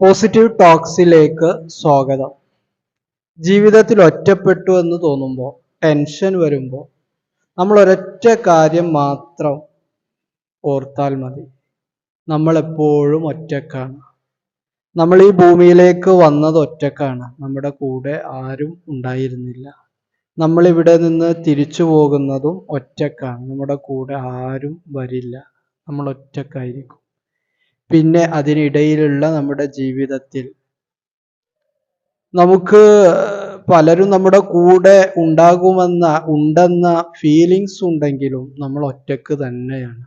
Positive ടോക്സിലേക്ക് സ്വാഗതം. ജീവിതത്തിൽ ഒറ്റപ്പെട്ടു എന്ന് തോന്നുമ്പോൾ ടെൻഷൻ വരുമ്പോൾ നമ്മൾ ഒരൊറ്റ കാര്യം മാത്രം ഓർത്താൽ മതി. നമ്മളെപ്പോഴും ഒറ്റക്കാണ്. നമ്മൾ ഈ ഭൂമിയിലേക്ക് വന്നത് ഒറ്റക്കാണ്. നമ്മുടെ കൂടെ ആരും ഉണ്ടായിരുന്നില്ല. നമ്മൾ ഇവിടെ നിന്ന് തിരിച്ചു പോകുന്നതും ഒറ്റക്കാണ്. നമ്മുടെ കൂടെ ആരും വരില്ല. നമ്മൾ ഒറ്റക്കായിരിക്കും. പിന്നെ അതിനിടയിലുള്ള നമ്മുടെ ജീവിതത്തിൽ. നമുക്ക് പലരും നമ്മുടെ കൂടെ ഉണ്ടാകുമെന്ന ഉണ്ടെന്ന ഫീലിങ്സ് ഉണ്ടെങ്കിലും നമ്മൾ ഒറ്റയ്ക്ക് തന്നെയാണ്.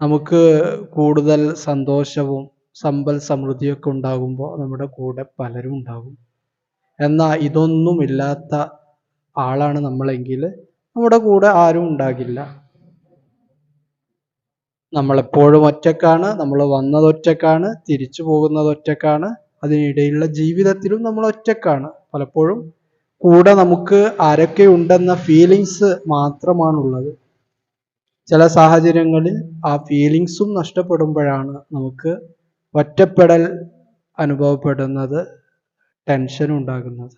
നമുക്ക് കൂടുതൽ സന്തോഷവും സമ്പൽ സമൃദ്ധിയൊക്കെ ഉണ്ടാകുമ്പോൾ നമ്മുടെ കൂടെ പലരും ഉണ്ടാകും. എന്നാൽ ഇതൊന്നുമില്ലാത്ത ആളാണ് നമ്മളെങ്കിൽ നമ്മുടെ കൂടെ ആരും ഉണ്ടാകില്ല. നമ്മളെപ്പോഴും ഒറ്റക്കാണ് നമ്മൾ വന്നത് ഒറ്റക്കാണ് തിരിച്ചു പോകുന്നത് ഒറ്റക്കാണ് അതിനിടയിലുള്ള ജീവിതത്തിലും നമ്മൾ ഒറ്റക്കാണ്. പലപ്പോഴും കൂടെ നമുക്ക് ആരൊക്കെ ഉണ്ടെന്ന ഫീലിങ്സ് മാത്രമാണുള്ളത്. ചില സാഹചര്യങ്ങളിൽ ആ ഫീലിങ്സും നഷ്ടപ്പെടുമ്പോഴാണ് നമുക്ക് ഒറ്റപ്പെടൽ അനുഭവപ്പെടുന്നത് ടെൻഷൻ ഉണ്ടാകുന്നത്.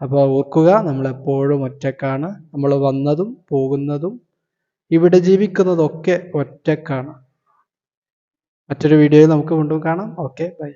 അപ്പോൾ ഓർക്കുക നമ്മളെപ്പോഴും ഒറ്റക്കാണ്. നമ്മൾ വന്നതും പോകുന്നതും ഇവിടെ ജീവിക്കുന്നതൊക്കെ ഒറ്റക്കാണ്. മറ്റൊരു വീഡിയോയിൽ നമുക്ക് വീണ്ടും കാണാം. Okay bye